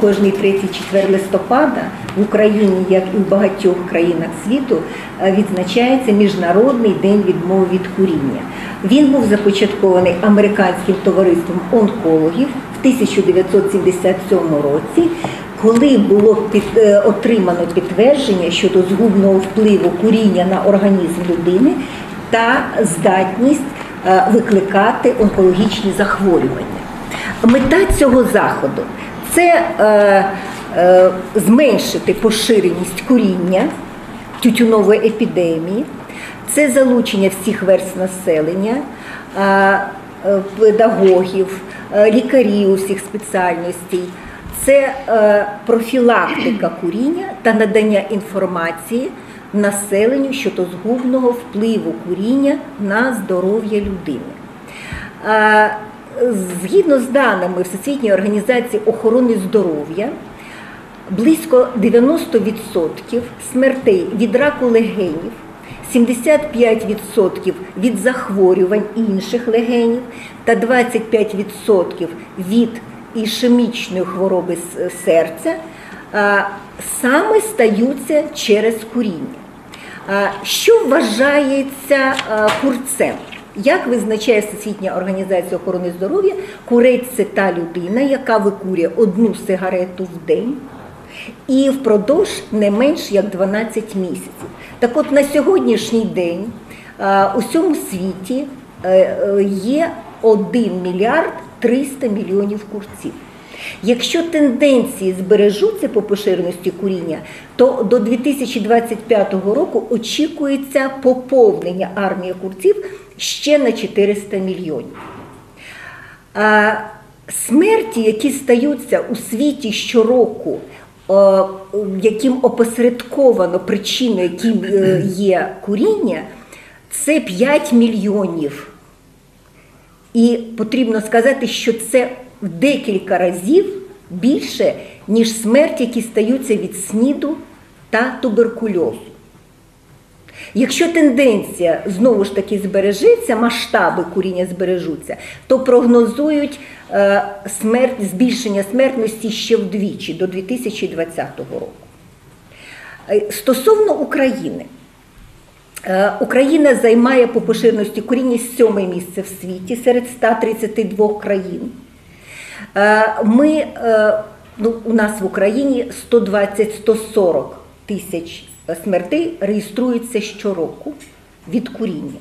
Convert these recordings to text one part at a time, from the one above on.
кожний 3-4 листопада в Україні, як і в багатьох країнах світу, е, відзначається Міжнародний день відмови від куріння. Він був започаткований американським товариством онкологів в 1977 році. Коли було під, е, отримано підтвердження щодо згубного впливу куріння на організм людини та здатність е, викликати онкологічні захворювання. Мета цього заходу це е, е, зменшити поширеність куріння тютюнової епідемії, це залучення всіх верств населення, е, е, педагогів, е, лікарів усіх спеціальностей. Це е, профілактика куріння та надання інформації населенню щодо згубного впливу куріння на здоров'я людини. Згідно з даними Всесвітньої організації охорони здоров'я, близько 90% смертей від раку легенів, 75% від захворювань інших легенів та 25% від ішемічної хвороби серця саме стаються через куріння. Що вважається курцем? Як визначає Всесвітня організація охорони здоров'я, курець це та людина, яка викурює одну сигарету в день і впродовж не менш як 12 місяців. Так от на сьогоднішній день а, у всьому світі е, е, є 1 мільярд 300 мільйонів курців. Якщо тенденції збережуться по поширеності куріння, то до 2025 року очікується поповнення армії курців ще на 400 мільйонів. А смерті, які стаються у світі щороку, яким опосередковано причиною, яким е, є куріння, це 5 мільйонів. І потрібно сказати, що це в декілька разів більше, ніж смерті, які стаються від сніду та туберкульозу. Якщо тенденція знову ж таки збережеться, масштаби куріння збережуться, то прогнозують е, смерть, збільшення смертності ще вдвічі до 2020 року. Е, Стосовно України, Е, Україна займає по поширеності куріння сьоме місце в світі серед 132 країн. Е, Ми, е, ну, у нас в Україні 120-140 тисяч смертей реєструється щороку від куріння.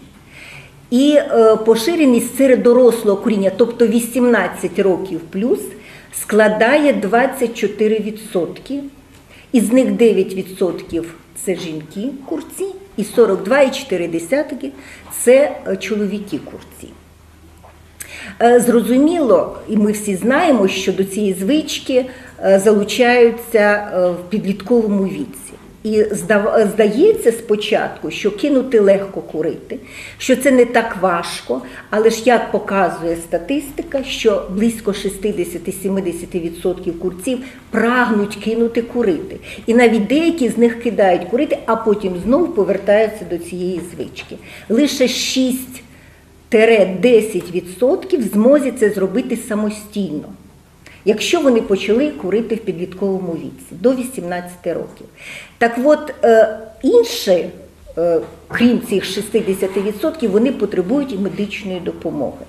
І е, поширеність серед дорослого куріння, тобто 18 років плюс, складає 24%. Із них 9% це жінки курці, і 42,4% це чоловіки курці. Е, Зрозуміло, і ми всі знаємо, що до цієї звички е, залучаються е, в підлітковому віці. І здається спочатку, що кинути легко курити, що це не так важко, але ж як показує статистика, що близько 60-70% курців прагнуть кинути курити. І навіть деякі з них кидають курити, а потім знову повертаються до цієї звички. Лише 6 10% в змозі це зробити самостійно, якщо вони почали курити в підлітковому віці до 18 років. Так от е, інші, е, крім цих 60%, вони потребують медичної допомоги.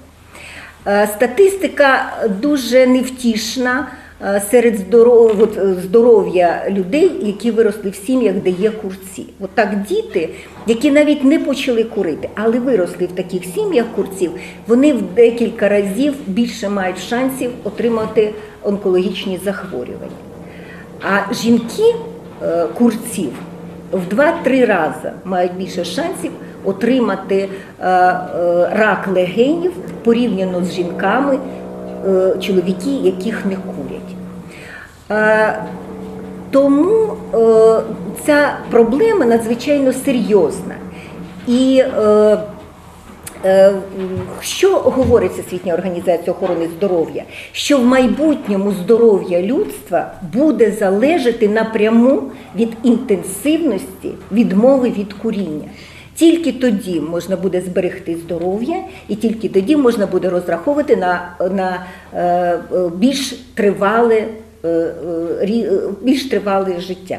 Е, Статистика дуже невтішна серед здоров- от, е, здоров'я людей, які виросли в сім'ях, де є курці. От так діти, які навіть не почали курити, але виросли в таких сім'ях курців, вони в декілька разів більше мають шансів отримати онкологічні захворювання. А жінки е, курців в 2-3 рази мають більше шансів отримати е, е, рак легенів порівняно з жінками, е, чоловіки, яких не курять. Е, Тому е, ця проблема надзвичайно серйозна. І е, Що говорить Всесвітня організація охорони здоров'я? Що в майбутньому здоров'я людства буде залежати напряму від інтенсивності відмови від куріння. Тільки тоді можна буде зберегти здоров'я, і тільки тоді можна буде розраховувати на, на більш тривале більш тривале життя.